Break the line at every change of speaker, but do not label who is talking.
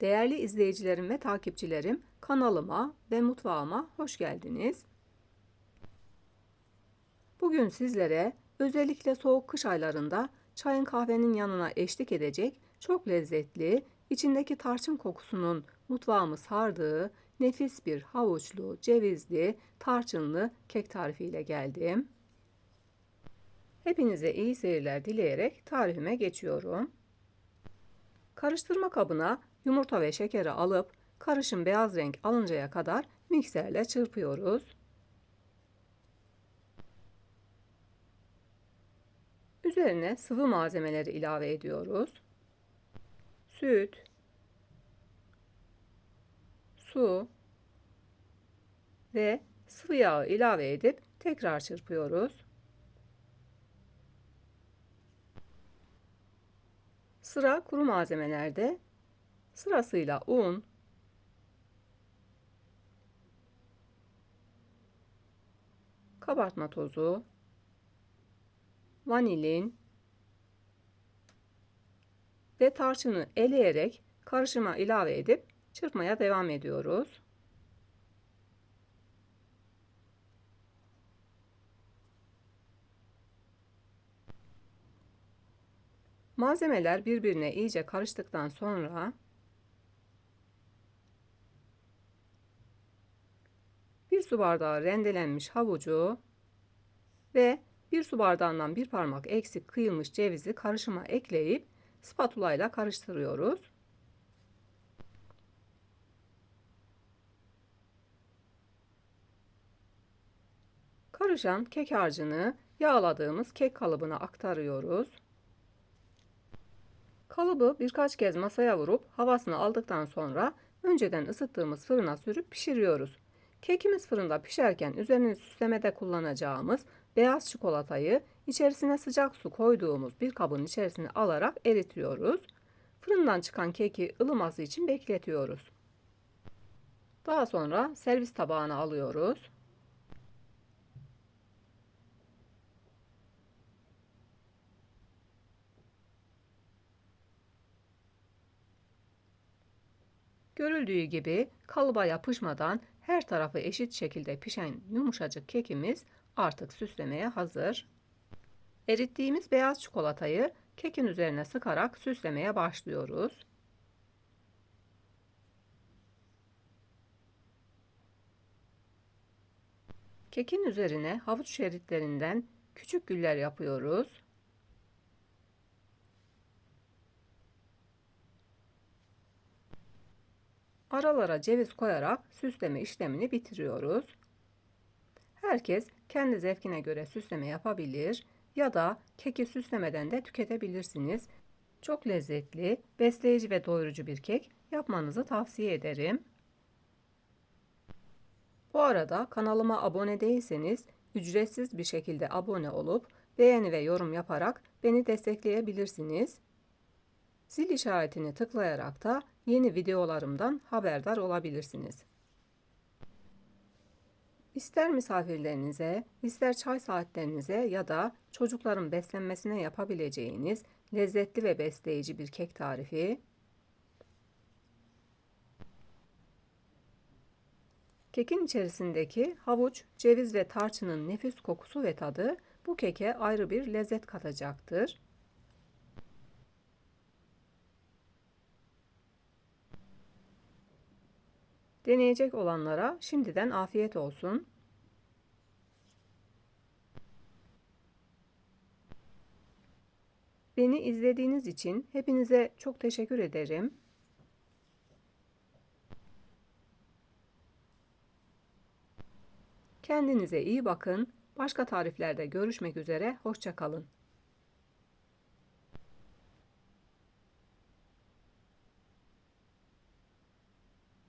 Değerli izleyicilerim ve takipçilerim, kanalıma ve mutfağıma hoş geldiniz. Bugün sizlere özellikle soğuk kış aylarında çayın kahvenin yanına eşlik edecek çok lezzetli, içindeki tarçın kokusunun mutfağımı sardığı nefis bir havuçlu, cevizli, tarçınlı kek tarifiyle geldim. Hepinize iyi seyirler dileyerek tarifime geçiyorum. Karıştırma kabına yumurta ve şekeri alıp karışım beyaz renk alıncaya kadar mikserle çırpıyoruz. Üzerine sıvı malzemeleri ilave ediyoruz. Süt, su ve sıvı yağı ilave edip tekrar çırpıyoruz. Sıra kuru malzemelerde. Sırasıyla un, kabartma tozu, vanilin. Ve tarçını eleyerek karışıma ilave edip çırpmaya devam ediyoruz. Malzemeler birbirine iyice karıştıktan sonra bir su bardağı rendelenmiş havucu ve bir su bardağından bir parmak eksik kıyılmış cevizi karışıma ekleyip spatula ile karıştırıyoruz. Karışan kek harcını yağladığımız kek kalıbına aktarıyoruz. Kalıbı birkaç kez masaya vurup havasını aldıktan sonra önceden ısıttığımız fırına sürüp pişiriyoruz. Kekimiz fırında pişerken üzerini süslemede kullanacağımız beyaz çikolatayı içerisine sıcak su koyduğumuz bir kabın içerisine alarak eritiyoruz. Fırından çıkan keki ılıması için bekletiyoruz. Daha sonra servis tabağına alıyoruz. Görüldüğü gibi kalıba yapışmadan her tarafı eşit şekilde pişen yumuşacık kekimiz artık süslemeye hazır. Erittiğimiz beyaz çikolatayı kekin üzerine sıkarak süslemeye başlıyoruz. Kekin üzerine havuç şeritlerinden küçük güller yapıyoruz. Aralara ceviz koyarak süsleme işlemini bitiriyoruz. Herkes kendi zevkine göre süsleme yapabilir ya da keki süslemeden de tüketebilirsiniz. Çok lezzetli, besleyici ve doyurucu bir kek yapmanızı tavsiye ederim. Bu arada kanalıma abone değilseniz ücretsiz bir şekilde abone olup beğeni ve yorum yaparak beni destekleyebilirsiniz. Zil işaretini tıklayarak da yeni videolarımdan haberdar olabilirsiniz. İster misafirlerinize, ister çay saatlerinize ya da çocukların beslenmesine yapabileceğiniz lezzetli ve besleyici bir kek tarifi. Kekin içerisindeki havuç, ceviz ve tarçının nefis kokusu ve tadı bu keke ayrı bir lezzet katacaktır. Deneyecek olanlara şimdiden afiyet olsun. Beni izlediğiniz için hepinize çok teşekkür ederim. Kendinize iyi bakın. Başka tariflerde görüşmek üzere. Hoşçakalın.